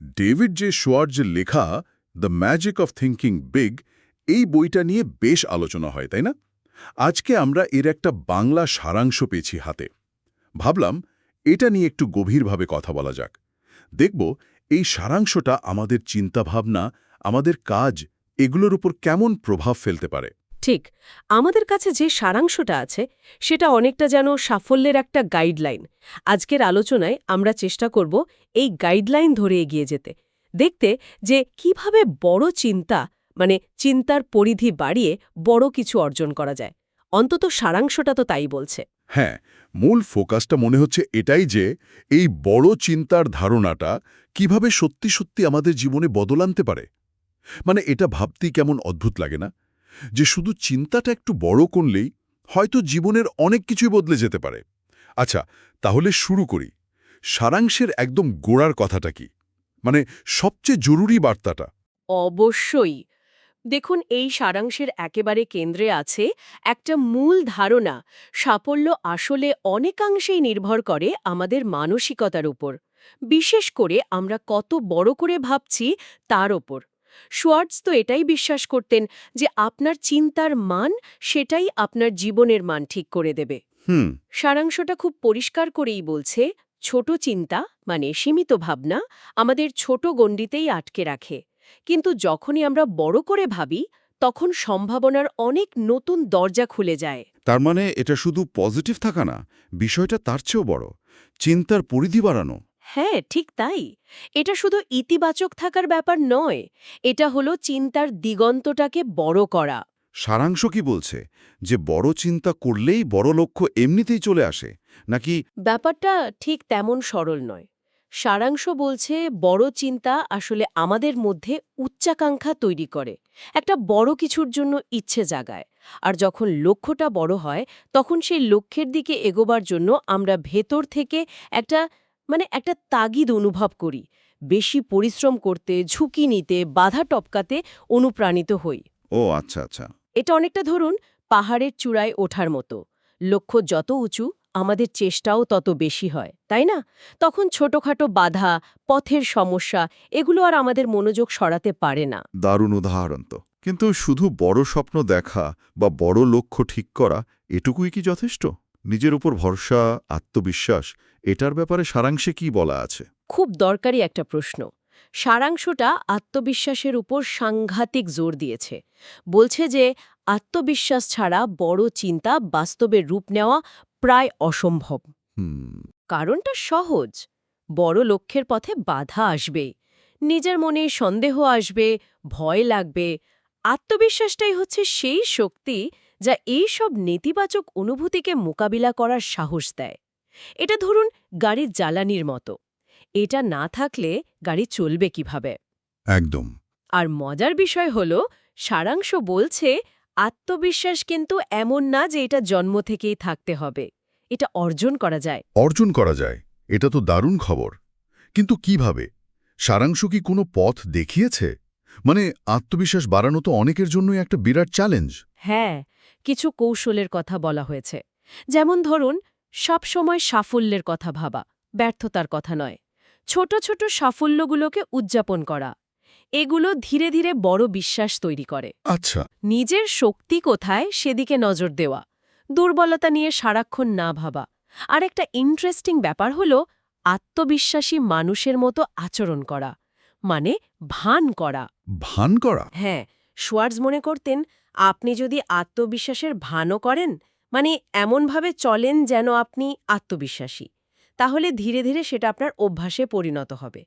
David J শোয়ার্জের লেখা the magic of thinking big এই বইটা নিয়ে বেশ আলোচনা হয়, তাই না? আজকে আমরা এর একটা বাংলা সারাংশ পেয়েছি হাতে। ভাবলাম এটা নিয়ে একটু গভীরভাবে কথা বলা যাক। দেখব এই সারাংশটা আমাদের চিন্তাভাবনা, আমাদের কাজ, এগুলোর উপর কেমন প্রভাব ফেলতে পারে। ঠিক, আমাদের কাছে যে সারাংশটা আছে, সেটা অনেকটা যেন সাফল্যের একটা গাইডলাইন। আজকের আলোচনায় আমরা চেষ্টা করব এই গাইডলাইন ধরে এগিয়ে যেতে। দেখতে যে কীভাবে বড় চিন্তা মানে চিন্তার পরিধি বাড়িয়ে বড় কিছু অর্জন করা যায়। অন্তত সারাংশটা তো তাই বলছে। হ্যাঁ মূল ফোকাসটা মনে হচ্ছে এটাই যে, এই বড় চিন্তার ধারণাটা কীভাবে সত্যি সত্যি আমাদের জীবনে বদল আনতে পারে। মানে এটা ভাবতেই কেমন অদ্ভুত লাগে না? যে শুধু চিন্তাটা একটু বড় করলেই হয়তো জীবনের অনেক কিছুই বদলে যেতে পারে। আচ্ছা তাহলে শুরু করি। সারাংশের একদম গোড়ার কথাটা কি? মানে সবচেয়ে জরুরি বার্তাটা। অবশ্যই। দেখুন, এই সারাংশের একেবারে কেন্দ্রে আছে একটা মূল ধারণা, সাফল্য আসলে অনেকাংশেই নির্ভর করে আমাদের মানসিকতার উপর। বিশেষ করে আমরা কত বড় করে ভাবছি তার ওপর শোয়ার্টস তো এটাই বিশ্বাস করতেন যে আপনার চিন্তার মান সেটাই আপনার জীবনের মান ঠিক করে দেবে। হুম। সারাংশটা খুব পরিষ্কার করেই বলছে ছোট চিন্তা মানে সীমিত ভাবনা আমাদের ছোট গণ্ডিতেই আটকে রাখে। কিন্তু যখনই আমরা বড় করে ভাবি তখন সম্ভাবনার অনেক নতুন দরজা খুলে যায়। তার মানে এটা শুধু পজিটিভ থাকা না বিষয়টা তার চেয়েও বড়। চিন্তার পরিধি বাড়ানো হ্যাঁ ঠিক তাই। এটা শুধু ইতিবাচক থাকার ব্যাপার নয় এটা হলো চিন্তার দিগন্তটাকে বড় করা। সারাংশ কি বলছে? যে বড় চিন্তা করলেই বড় লক্ষ্য এমনিতেই চলে আসে নাকি ব্যাপারটা ঠিক তেমন সরল নয়। সারাংশ বলছে বড় চিন্তা আসলে আমাদের মধ্যে উচ্চাকাঙ্ক্ষা তৈরি করে একটা বড় কিছুর জন্য ইচ্ছে জাগায়। আর যখন লক্ষ্যটা বড় হয় তখন সেই লক্ষ্যের দিকে এগোবার জন্য আমরা ভেতর থেকে একটা মানে একটা তাগিদ অনুভব করি। বেশি পরিশ্রম করতে ঝুঁকি নিতে বাধা টপকাতে অনুপ্রাণিত হই। ও আচ্ছা আচ্ছা। এটা অনেকটা ধরুন পাহাড়ের চূড়ায় ওঠার মতো। লক্ষ্য যত উঁচু আমাদের চেষ্টাও তত বেশি হয় তাই না? তখন ছোটখাটো বাধা পথের সমস্যা এগুলো আর আমাদের মনোযোগ সরাতে পারে না। দারুণ উদাহরণ তো। কিন্তু শুধু বড় স্বপ্ন দেখা বা বড় লক্ষ্য ঠিক করা এটুকুই কি যথেষ্ট? নিজের উপর ভরসা আত্মবিশ্বাস এটার ব্যাপারে সারাংশে কি বলা আছে? খুব দরকারি একটা প্রশ্ন। সারাংশটা আত্মবিশ্বাসের উপর সাংঘাতিক জোর দিয়েছে। বলছে যে আত্মবিশ্বাস ছাড়া বড় চিন্তা বাস্তবে রূপ নেওয়া প্রায় অসম্ভব। কারণটা সহজ। বড় লক্ষ্যের পথে বাধা আসবে। নিজের মনে সন্দেহ আসবে ভয় লাগবে। আত্মবিশ্বাসটাই হচ্ছে সেই শক্তি যা এই সব নেতিবাচক অনুভূতিকে মোকাবিলা করার সাহস দেয়। এটা ধরুন গাড়ির জ্বালানির মতো। এটা না থাকলে গাড়ি চলবে কীভাবে? একদম। আর মজার বিষয় হল সারাংশ বলছে আত্মবিশ্বাস কিন্তু এমন না যে এটা জন্ম থেকেই থাকতে হবে। এটা অর্জন করা যায়। অর্জন করা যায়। এটা তো দারুণ খবর। কিন্তু কীভাবে? সারাংশ কি কোনো পথ দেখিয়েছে? মানে আত্মবিশ্বাস বাড়ানো তো অনেকের জন্যই একটা বিরাট চ্যালেঞ্জ হ্যাঁ কিছু কৌশলের কথা বলা হয়েছে। যেমন ধরুন সব সময় সাফল্যের কথা ভাবা ব্যর্থতার কথা নয়। ছোট ছোট সাফল্যগুলোকে উদযাপন করা এগুলো ধীরে ধীরে বড় বিশ্বাস তৈরি করে। আচ্ছা। নিজের শক্তি কোথায় সেদিকে নজর দেওয়া দুর্বলতা নিয়ে সারাক্ষণ না ভাবা। আর একটা ইন্টারেস্টিং ব্যাপার হল আত্মবিশ্বাসী মানুষের মতো আচরণ করা মানে ভান করা। ভান করা? হ্যাঁ শোয়ার্জ মনে করতেন আপনি যদি আত্মবিশ্বাসের ভানও করেন মানে এমনভাবে চলেন যেন আপনি আত্মবিশ্বাসী তাহলে ধীরে ধীরে সেটা আপনার অভ্যাসে পরিণত হবে।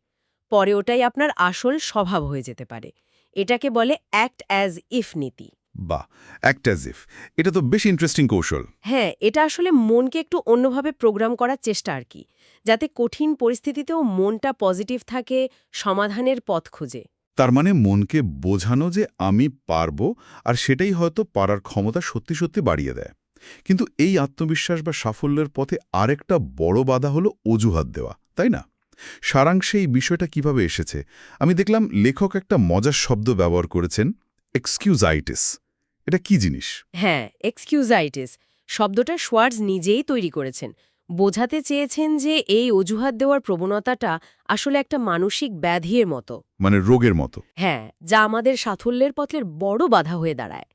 পরে ওটাই আপনার আসল স্বভাব হয়ে যেতে পারে। এটাকে বলে অ্যাক্ট অ্যাজ ইফ নীতি। বা অ্যাক্ট অ্যাজ ইফ এটা তো বেশ ইন্টারেস্টিং কৌশল। হ্যাঁ এটা আসলে মনকে একটু অন্যভাবে প্রোগ্রাম করার চেষ্টা আর কি যাতে কঠিন পরিস্থিতিতেও মনটা পজিটিভ থাকে সমাধানের পথ খুঁজে। তার মানে মনকে বোঝানো যে আমি পারব আর সেটাই হয়তো পারার ক্ষমতা সত্যি সত্যি বাড়িয়ে দেয়। কিন্তু এই আত্মবিশ্বাস বা সাফল্যের পথে আরেকটা বড় বাধা হলো অজুহাত দেওয়া, তাই না? সারাংশে এই বিষয়টা কীভাবে এসেছে? আমি দেখলাম লেখক একটা মজার শব্দ ব্যবহার করেছেন, এক্সকিউজাইটিস। এটা কি জিনিস? হ্যাঁ এক্সকিউজাইটিস। শব্দটা শোয়ার্জ নিজেই তৈরি করেছেন। বোঝাতে চেয়েছেন যে এই অজুহাত দেওয়ার প্রবণতাটা আসলে একটা মানসিক ব্যাধির মতো। মানে রোগের মতো। হ্যাঁ যা আমাদের সাফল্যের পথের বড় বাধা হয়ে দাঁড়ায়।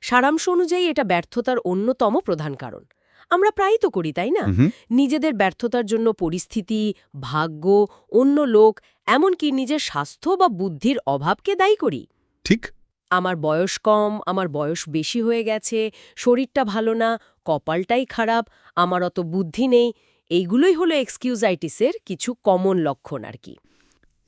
সারাংশ অনুযায়ী এটা ব্যর্থতার অন্যতম প্রধান কারণ। আমরা প্রায়ই তো করি তাই না? নিজেদের ব্যর্থতার জন্য পরিস্থিতি ভাগ্য অন্য লোক এমনকি নিজের স্বাস্থ্য বা বুদ্ধির অভাবকে দায়ী করি। ঠিক। আমার বয়স কম আমার বয়স বেশি হয়ে গেছে শরীরটা ভালো না কপালটাই খারাপ আমার অত বুদ্ধি নেই এইগুলোই হলো এক্সকিউজাইটিসের কিছু কমন লক্ষণ আর কি।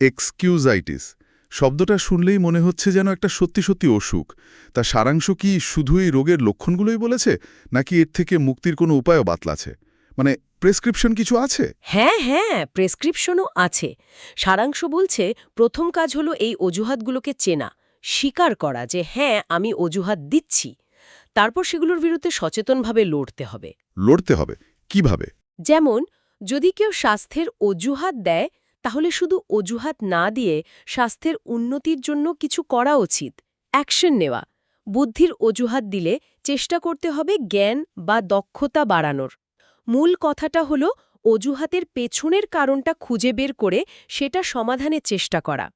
এক্সকিউজাইটিস শব্দটা শুনলেই মনে হচ্ছে যেন একটা সত্যি সত্যি অসুখ। তা সারাংশ কি শুধু এই রোগের লক্ষণগুলোই বলেছে নাকি এর থেকে মুক্তির কোনো উপায়ও বাতলাছে? মানে প্রেসক্রিপশন কিছু আছে? হ্যাঁ হ্যাঁ প্রেসক্রিপশনও আছে। সারাংশ বলছে প্রথম কাজ হলো এই অজুহাতগুলোকে চেনা স্বীকার করা যে হ্যাঁ আমি অজুহাত দিচ্ছি। তারপর সেগুলোর বিরুদ্ধে সচেতনভাবে লড়তে হবে। লড়তে হবে? কীভাবে? যেমন যদি কেউ স্বাস্থ্যের অজুহাত দেয় তাহলে শুধু অজুহাত না দিয়ে স্বাস্থ্যের উন্নতির জন্য কিছু করা উচিত। অ্যাকশন নেওয়া। বুদ্ধির অজুহাত দিলে চেষ্টা করতে হবে জ্ঞান বা দক্ষতা বাড়ানোর। মূল কথাটা হলো অজুহাতের পেছনের কারণটা খুঁজে বের করে সেটা সমাধানের চেষ্টা করা।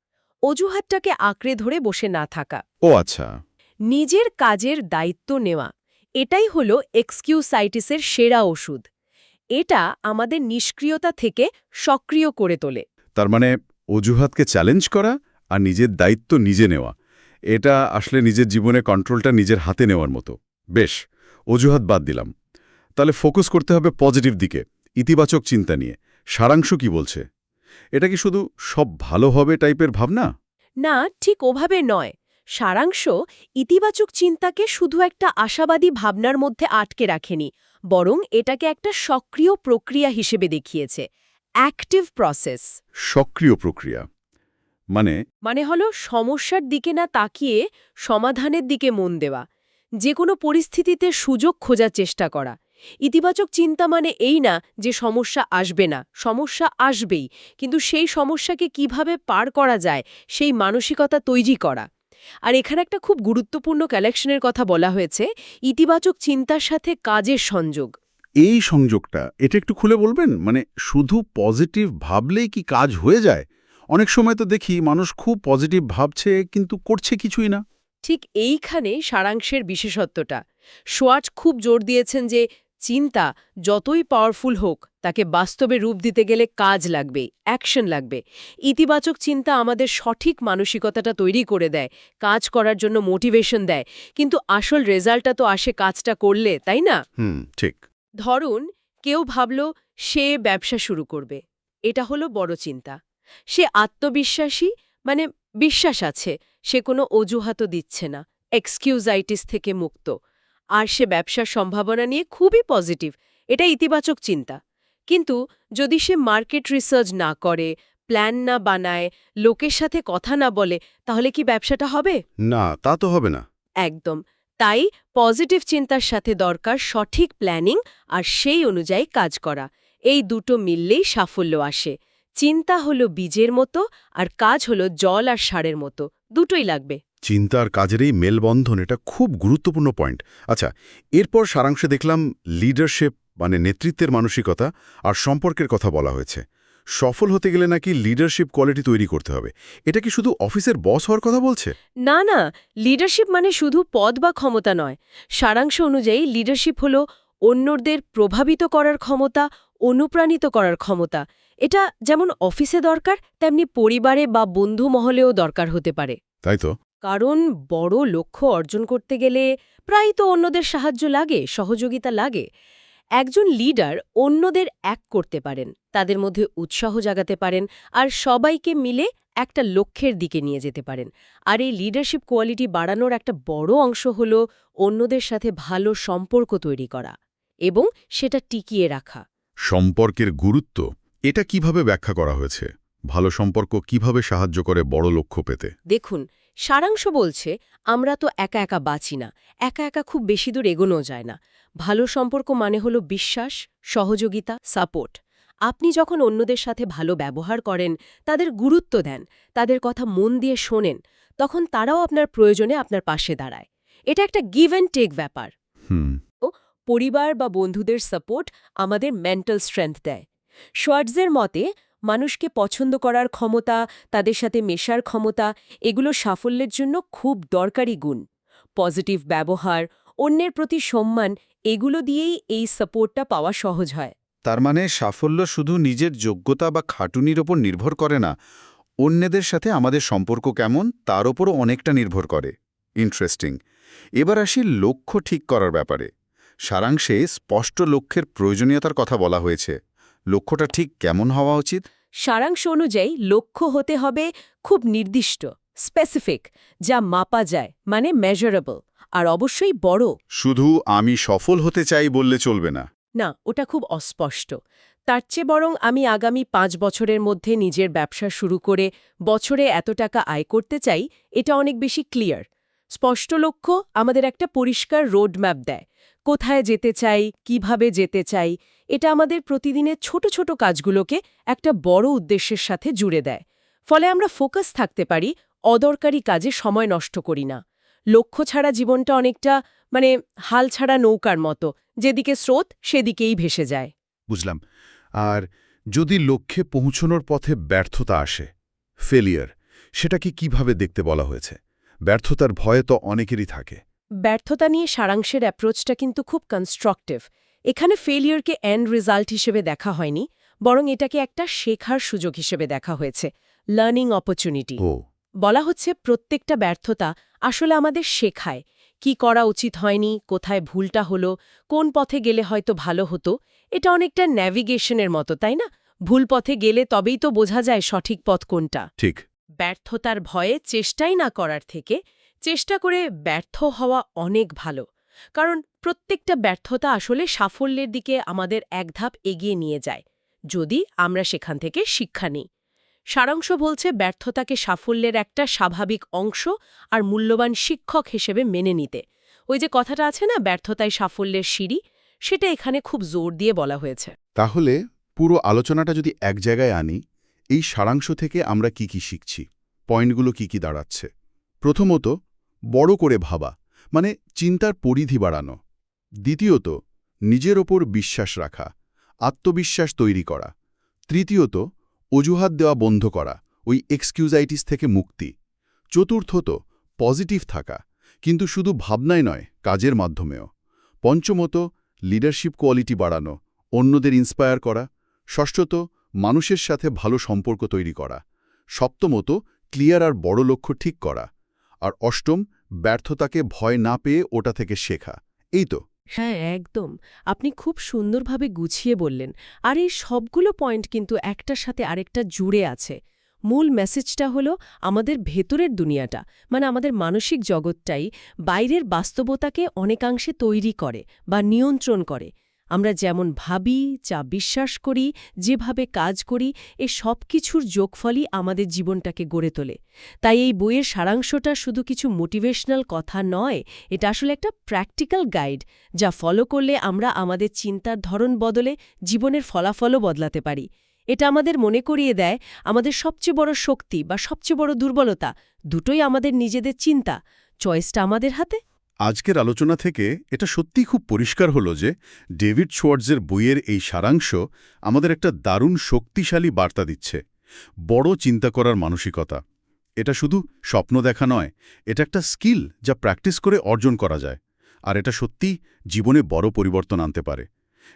অজুহাতটাকে আঁকড়ে ধরে বসে না থাকা। ও আচ্ছা। নিজের কাজের দায়িত্ব নেওয়া এটাই হলো এক্সকিউসাইটিসের সেরা ওষুধ। এটা আমাদের নিষ্ক্রিয়তা থেকে সক্রিয় করে তোলে। তার মানে অজুহাতকে চ্যালেঞ্জ করা আর নিজের দায়িত্ব নিজে নেওয়া। এটা আসলে নিজের জীবনে কন্ট্রোলটা নিজের হাতে নেওয়ার মতো। বেশ অজুহাত বাদ দিলাম। তাহলে ফোকাস করতে হবে পজিটিভ দিকে ইতিবাচক চিন্তা নিয়ে। সারাংশ কি বলছে? এটা কি শুধু সব ভালো হবে টাইপের ভাবনা? না ঠিক ওভাবে নয়। সারাংশ ইতিবাচক চিন্তাকে শুধু একটা আশাবাদী ভাবনার মধ্যে আটকে রাখেনি বরং এটাকে একটা সক্রিয় প্রক্রিয়া হিসেবে দেখিয়েছে অ্যাক্টিভ প্রসেস সক্রিয় প্রক্রিয়া। মানে? মানে হলো সমস্যার দিকে না তাকিয়ে সমাধানের দিকে মন দেওয়া যে কোনো পরিস্থিতিতে সুযোগ খোঁজার চেষ্টা করা। ইতিবাচক চিন্তা মানে এই না যে সমস্যা আসবে না সমস্যা আসবেই কিন্তু সেই সমস্যাকে কীভাবে পার করা যায় সেই মানসিকতা তৈরি করা। আর এখানে একটা খুব গুরুত্বপূর্ণ কালেকশনের কথা বলা হয়েছে ইতিবাচক চিন্তার সাথে কাজের সংযোগ। এই সংযোগটা এটা একটু খুলে বলবেন? মানে শুধু পজিটিভ ভাবলেই কি কাজ হয়ে যায়? অনেক সময় তো দেখি মানুষ খুব পজিটিভ ভাবছে কিন্তু করছে কিছুই না। ঠিক এইখানে সারাংশের বিশেষত্বটা। সোয়াট খুব জোর দিয়েছেন যে চিন্তা যতই পাওয়ারফুল হোক তাকে বাস্তবে রূপ দিতে গেলে কাজ লাগবে অ্যাকশন লাগবে। ইতিবাচক চিন্তা আমাদের সঠিক মানসিকতাটা তৈরি করে দেয় কাজ করার জন্য মোটিভেশন দেয়। কিন্তু আসল রেজাল্টটা তো আসে কাজটা করলে তাই না? হুম ঠিক। ধরুন কেউ ভাবল সে ব্যবসা শুরু করবে। এটা হলো বড় চিন্তা। সে আত্মবিশ্বাসী মানে বিশ্বাস আছে সে কোনো অজুহাতও দিচ্ছে না এক্সকিউজাইটিস থেকে মুক্ত। আর সে ব্যবসার সম্ভাবনা নিয়ে খুবই পজিটিভ। এটা ইতিবাচক চিন্তা। কিন্তু যদি সে মার্কেট রিসার্চ না করে প্ল্যান না বানায় লোকের সাথে কথা না বলে তাহলে কি ব্যবসাটা হবে? না তা তো হবে না। একদম। তাই পজিটিভ চিন্তার সাথে দরকার সঠিক প্ল্যানিং আর সেই অনুযায়ী কাজ করা। এই দুটো মিললেই সাফল্য আসে। চিন্তা হলো বীজের মতো আর কাজ হলো জল আর সারের মতো। দুটোই লাগবে। চিন্তা আর কাজের এই মেলবন্ধন এটা খুব গুরুত্বপূর্ণ পয়েন্ট আচ্ছা এরপর সারাংশে দেখলাম লিডারশিপ মানে নেতৃত্বের মানসিকতা আর সম্পর্কের কথা বলা হয়েছে। সফল হতে গেলে নাকি লিডারশিপ কোয়ালিটি তৈরি করতে হবে। এটা কি শুধু অফিসের বস হওয়ার কথা বলছে? না না লিডারশিপ মানে শুধু পদ বা ক্ষমতা নয়। সারাংশ অনুযায়ী লিডারশিপ হল অন্যদের প্রভাবিত করার ক্ষমতা অনুপ্রাণিত করার ক্ষমতা। এটা যেমন অফিসে দরকার তেমনি পরিবারে বা বন্ধু মহলেও দরকার হতে পারে। তাই তো? কারণ বড় লক্ষ্য অর্জন করতে গেলে প্রায় তো অন্যদের সাহায্য লাগে সহযোগিতা লাগে। একজন লিডার অন্যদের এক করতে পারেন তাদের মধ্যে উৎসাহ জাগাতে পারেন আর সবাইকে মিলে একটা লক্ষ্যের দিকে নিয়ে যেতে পারেন। আর এই লিডারশিপ কোয়ালিটি বাড়ানোর একটা বড় অংশ হল অন্যদের সাথে ভালো সম্পর্ক তৈরি করা এবং সেটা টিকিয়ে রাখা। সম্পর্কের গুরুত্ব এটা কীভাবে ব্যাখ্যা করা হয়েছে? ভালো সম্পর্ক কীভাবে সাহায্য করে বড় লক্ষ্য পেতে? দেখুন সারাংশ বলছে আমরা তো একা একা বাঁচি না একা একা খুব বেশি দূর এগোনো যায় না। ভালো সম্পর্ক মানে হলো বিশ্বাস সহযোগিতা সাপোর্ট। আপনি যখন অন্যদের সাথে ভালো ব্যবহার করেন তাদের গুরুত্ব দেন তাদের কথা মন দিয়ে শোনেন তখন তারাও আপনার প্রয়োজনে আপনার পাশে দাঁড়ায়। এটা একটা গিভ অ্যান্ড টেক ব্যাপার। হুম। পরিবার বা বন্ধুদের সাপোর্ট আমাদের মেন্টাল স্ট্রেংথ দেয়। শোয়ার্টজের মতে মানুষকে পছন্দ করার ক্ষমতা, তাদের সাথে মেশার ক্ষমতা, এগুলো সাফল্যের জন্য খুব দরকারি গুণ। পজিটিভ ব্যবহার, অন্যের প্রতি সম্মান, এগুলো দিয়েই এই সাপোর্টটা পাওয়া সহজ হয়। তার মানে সাফল্য শুধু নিজের যোগ্যতা বা খাটুনির ওপর নির্ভর করে না, অন্যদের সাথে আমাদের সম্পর্ক কেমন তার ওপরও অনেকটা নির্ভর করে। ইন্টারেস্টিং। এবার আসি লক্ষ্য ঠিক করার ব্যাপারে। সারাংশে স্পষ্ট লক্ষ্যের প্রয়োজনীয়তার কথা বলা হয়েছে। লক্ষ্যটা ঠিক কেমন হওয়া উচিত? সারাংশ অনুযায়ী লক্ষ্য হতে হবে খুব নির্দিষ্ট স্পেসিফিক যা মাপা যায় মানে মেজারেবল আর অবশ্যই বড়। শুধু আমি সফল হতে চাই বললে চলবে না। না ওটা খুব অস্পষ্ট। তার চেয়ে বরং আমি আগামী পাঁচ বছরের মধ্যে নিজের ব্যবসা শুরু করে বছরে এত টাকা আয় করতে চাই এটা অনেক বেশি ক্লিয়ার স্পষ্ট লক্ষ্য আমাদের একটা পরিষ্কার রোডম্যাপ দেয়। কোথায় যেতে চাই, কীভাবে যেতে চাই, এটা আমাদের প্রতিদিনের ছোট ছোট কাজগুলোকে একটা বড় উদ্দেশ্যের সাথে জুড়ে দেয়। ফলে আমরা ফোকাস থাকতে পারি, অদরকারি কাজে সময় নষ্ট করি না। লক্ষ্য ছাড়া জীবনটা অনেকটা মানে হাল ছাড়া নৌকার মতো, যেদিকে স্রোত সেদিকেই ভেসে যায়। বুঝলাম। আর যদি লক্ষ্যে পৌঁছনোর পথে ব্যর্থতা আসে ফেলিয়ার সেটাকে কীভাবে দেখতে বলা হয়েছে? ব্যর্থতার ভয়ে তো অনেকেরই থাকে। ব্যর্থতা নিয়ে সারাংশের অ্যাপ্রোচটা কিন্তু খুব কনস্ট্রাকটিভ এখানে ফেলিয়রকে এন্ড রেজাল্ট হিসেবে দেখা হয়নি বরং এটাকে একটা শেখার সুযোগ হিসেবে দেখা হয়েছে লার্নিং অপরচুনিটি বলা হচ্ছে প্রত্যেকটা ব্যর্থতা আসলে আমাদের শেখায় কি করা উচিত হয়নি কোথায় ভুলটা হলো কোন পথে গেলে হয়তো ভালো হতো এটা অনেকটা ন্যাভিগেশনের মতো তাই না? ভুল পথে গেলে তবেই তো বোঝা যায় সঠিক পথ কোনটা। ঠিক। ব্যর্থতার ভয়ে চেষ্টাই না করার থেকে চেষ্টা করে ব্যর্থ হওয়া অনেক ভালো। কারণ প্রত্যেকটা ব্যর্থতা আসলে সাফল্যের দিকে আমাদের এক ধাপ এগিয়ে নিয়ে যায়, যদি আমরা সেখান থেকে শিক্ষা নিই। সারাংশ বলছে ব্যর্থতাকে সাফল্যের একটা স্বাভাবিক অংশ আর মূল্যবান শিক্ষক হিসেবে মেনে নিতে। ওই যে কথাটা আছে না ব্যর্থতায় সাফল্যের সিঁড়ি, সেটা এখানে খুব জোর দিয়ে বলা হয়েছে। তাহলে পুরো আলোচনাটা যদি এক জায়গায় আনি এই সারাংশ থেকে আমরা কি কি শিখছি? পয়েন্টগুলো কি কি দাঁড়াচ্ছে? প্রথমত, বড় করে ভাবা মানে চিন্তার পরিধি বাড়ানো। দ্বিতীয়ত, নিজের ওপর বিশ্বাস রাখা, আত্মবিশ্বাস তৈরি করা। তৃতীয়ত, অজুহাত দেওয়া বন্ধ করা, ওই এক্সকিউজাইটিস থেকে মুক্তি। চতুর্থত, পজিটিভ থাকা, কিন্তু শুধু ভাবনায় নয়, কাজের মাধ্যমেও। পঞ্চমত, লিডারশিপ কোয়ালিটি বাড়ানো, অন্যদের ইন্সপায়ার করা। ষষ্ঠত মানুষের সাথে ভালো সম্পর্ক তৈরি করা, সপ্তমত, ক্লিয়ার আর বড় লক্ষ্য ঠিক করা, আর অষ্টম, ব্যর্থতাকে ভয় না পেয়ে ওটা থেকে শেখা। এই তো। হ্যাঁ একদম। আপনি খুব সুন্দরভাবে গুছিয়ে বললেন। আর এই সবগুলো পয়েন্ট কিন্তু একটার সাথে আরেকটা জুড়ে আছে। মূল মেসেজটা হলো আমাদের ভেতরের দুনিয়াটা মানে আমাদের মানসিক জগৎটাই বাইরের বাস্তবতাকে অনেকাংশে তৈরি করে বা নিয়ন্ত্রণ করে। আমরা যেমন ভাবি, যা বিশ্বাস করি, যেভাবে কাজ করি, এ সব কিছুর যোগফলই আমাদের জীবনটাকে গড়ে তোলে। তাই এই বইয়ের সারাংশটা শুধু কিছু মোটিভেশনাল কথা নয়, এটা আসলে একটা প্র্যাকটিক্যাল গাইড, যা ফলো করলে আমরা আমাদের চিন্তার ধরন বদলে জীবনের ফলাফলও বদলাতে পারি। এটা আমাদের মনে করিয়ে দেয়, আমাদের সবচেয়ে বড় শক্তি বা সবচেয়ে বড় দুর্বলতা, দুটোই আমাদের নিজেদের চিন্তা। চয়েসটা আমাদের হাতে? আজকের আলোচনা থেকে এটা সত্যিই খুব পরিষ্কার হলো যে ডেভিড শোয়ার্টজের বইয়ের এই সারাংশ আমাদের একটা দারুণ শক্তিশালী বার্তা দিচ্ছে। বড় চিন্তা করার মানসিকতা। এটা শুধু স্বপ্ন দেখা নয়, এটা একটা স্কিল যা প্র্যাকটিস করে অর্জন করা যায়। আর এটা সত্যি জীবনে বড় পরিবর্তন আনতে পারে।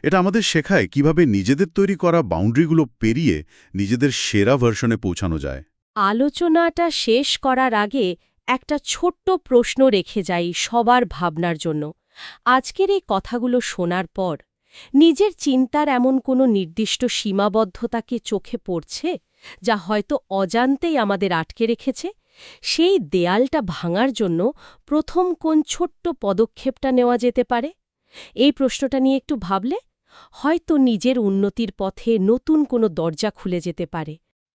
এটা আমাদের শেখায় কীভাবে নিজেদের তৈরি করা বাউন্ডারিগুলো পেরিয়ে নিজেদের সেরা ভার্সনে পৌঁছানো যায়। আলোচনাটা শেষ করার আগে একটা ছোট্ট প্রশ্ন রেখে যাই সবার ভাবনার জন্য। আজকের এই কথাগুলো শোনার পর, নিজের চিন্তার এমন কোনো নির্দিষ্ট সীমাবদ্ধতাকে চোখে পড়ছে, যা হয়তো অজান্তেই আমাদের আটকে রেখেছে? সেই দেয়ালটা ভাঙার জন্য প্রথম কোন ছোট্ট পদক্ষেপটা নেওয়া যেতে পারে? এই প্রশ্নটা নিয়ে একটু ভাবলে, হয়তো নিজের উন্নতির পথে নতুন কোনো দরজা খুলে যেতে পারে।